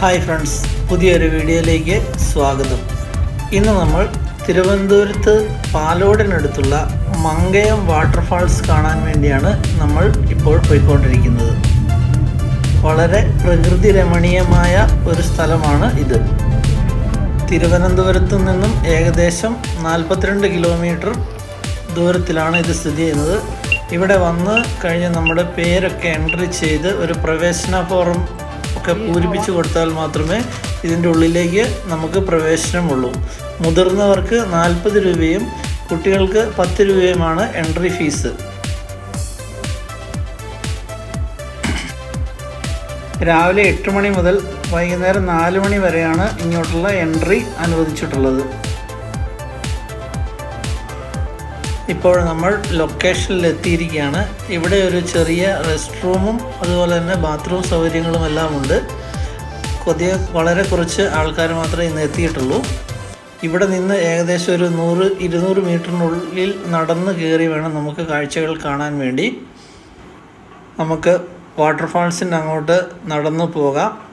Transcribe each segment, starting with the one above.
Hi friends പുതിയൊരു വീഡിയോയിലേക്ക് സ്വാഗതം. ഇന്ന് നമ്മൾ തിരുവനന്തപുരത്ത് പാലോടിനടുത്തുള്ള മങ്കയം വാട്ടർഫാൾസ് കാണാൻ വേണ്ടിയാണ് നമ്മൾ ഇപ്പോൾ പോയിക്കൊണ്ടിരിക്കുന്നത്. വളരെ പ്രകൃതി രമണീയമായ ഒരു സ്ഥലമാണ് ഇത്. തിരുവനന്തപുരത്തു നിന്നും ഏകദേശം നാൽപ്പത്തിരണ്ട് കിലോമീറ്റർ ദൂരത്തിലാണ് ഇത് സ്ഥിതി ചെയ്യുന്നത്. ഇവിടെ വന്ന് കഴിഞ്ഞ് നമ്മുടെ പേരൊക്കെ എൻട്രി ചെയ്ത് ഒരു പ്രവേശന ഫോറം ഒക്കെ പൂരിപ്പിച്ച് കൊടുത്താൽ മാത്രമേ ഇതിന്റെ ഉള്ളിലേക്ക് നമുക്ക് പ്രവേശനമുള്ളൂ. മുതിർന്നവർക്ക് നാൽപ്പത് രൂപയും കുട്ടികൾക്ക് പത്ത് രൂപയുമാണ് എൻട്രി ഫീസ്. രാവിലെ എട്ട് മണി മുതൽ വൈകുന്നേരം നാല് മണി വരെയാണ് ഇങ്ങോട്ടുള്ള എൻട്രി അനുവദിച്ചിട്ടുള്ളത്. ഇപ്പോൾ നമ്മൾ ലൊക്കേഷനിൽ എത്തിയിരിക്കുകയാണ് ഇവിടെ ഒരു ചെറിയ റെസ്റ്റ് റൂമും അതുപോലെ തന്നെ ബാത്റൂം സൗകര്യങ്ങളും എല്ലാം ഉണ്ട്. കൊതിയ വളരെ കുറച്ച് ആൾക്കാർ മാത്രമേ ഇന്ന് എത്തിയിട്ടുള്ളൂ. ഇവിടെ നിന്ന് ഏകദേശം ഒരു നൂറ് ഇരുന്നൂറ് മീറ്ററിനുള്ളിൽ നടന്ന് കയറി വേണം നമുക്ക് കാഴ്ചകൾ കാണാൻ വേണ്ടി. നമുക്ക് വാട്ടർഫാൾസിന്റെ അങ്ങോട്ട് നടന്നു പോകാം.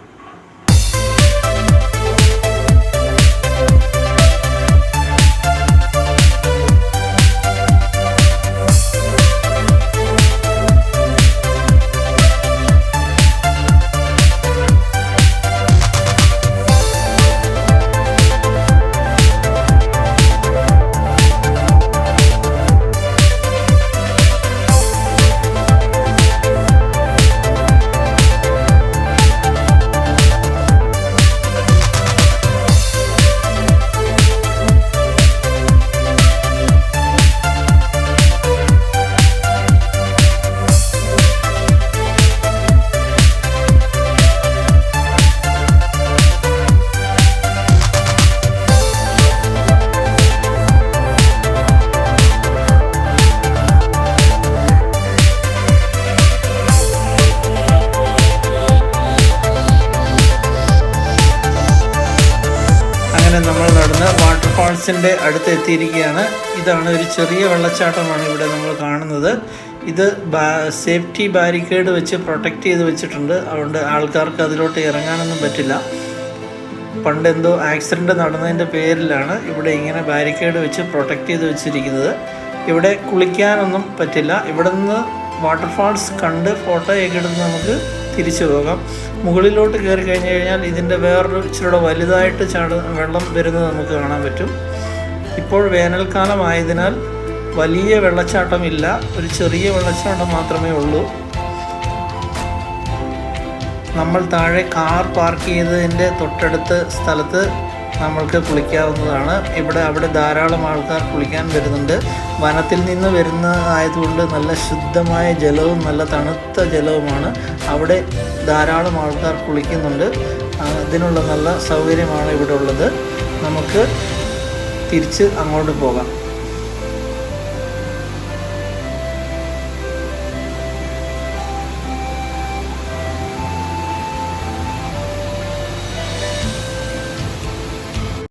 വാട്ടർഫാൾസിന്റെ അടുത്ത് എത്തിയിരിക്കുകയാണ് ഇതാണ് ഒരു ചെറിയ വെള്ളച്ചാട്ടമാണ് ഇവിടെ നമ്മൾ കാണുന്നത്. ഇത് സേഫ്റ്റി ബാരിക്കേഡ് വെച്ച് പ്രൊട്ടക്റ്റ് ചെയ്ത് വെച്ചിട്ടുണ്ട്. അതുകൊണ്ട് ആൾക്കാർക്ക് അതിലോട്ട് ഇറങ്ങാനൊന്നും പറ്റില്ല. പണ്ട് എന്തോ ആക്സിഡന്റ് നടന്നതിന്റെ പേരിലാണ് ഇവിടെ ഇങ്ങനെ ബാരിക്കേഡ് വെച്ച് പ്രൊട്ടക്റ്റ് ചെയ്ത് വെച്ചിരിക്കുന്നത്. ഇവിടെ കുളിക്കാനൊന്നും പറ്റില്ല. ഇവിടെ നിന്ന് വാട്ടർഫാൾസ് കണ്ട് ഫോട്ടോയൊക്കെ എടുത്ത് നമുക്ക് തിരിച്ചു നോക്കാം മുകളിലോട്ട് കയറി കഴിഞ്ഞ് കഴിഞ്ഞാൽ ഇതിന്റെ വേറൊരു ഇച്ചിരി വലുതായിട്ട് ചാട വെള്ളം വരുന്നത് നമുക്ക് കാണാൻ പറ്റും. ഇപ്പോൾ വേനൽക്കാലമായതിനാൽ വലിയ വെള്ളച്ചാട്ടമില്ല. ഒരു ചെറിയ വെള്ളച്ചാട്ടം മാത്രമേ ഉള്ളൂ. നമ്മൾ താഴെ കാർ പാർക്ക് ചെയ്തതിന്റെ തൊട്ടടുത്ത് സ്ഥലത്ത് നമ്മൾക്ക് കുളിക്കാവുന്നതാണ്. ഇവിടെ അവിടെ ധാരാളം ആൾക്കാർ കുളിക്കാൻ വരുന്നുണ്ട്. വനത്തിൽ നിന്ന് വരുന്ന ആയതുകൊണ്ട് നല്ല ശുദ്ധമായ ജലവും നല്ല തണുത്ത ജലവുമാണ്. അവിടെ ധാരാളം ആൾക്കാർ കുളിക്കുന്നുണ്ട്. അതിനുള്ള നല്ല സൗകര്യമാണ് ഇവിടെ ഉള്ളത്. നമുക്ക് തിരിച്ച് അങ്ങോട്ട് പോകാം.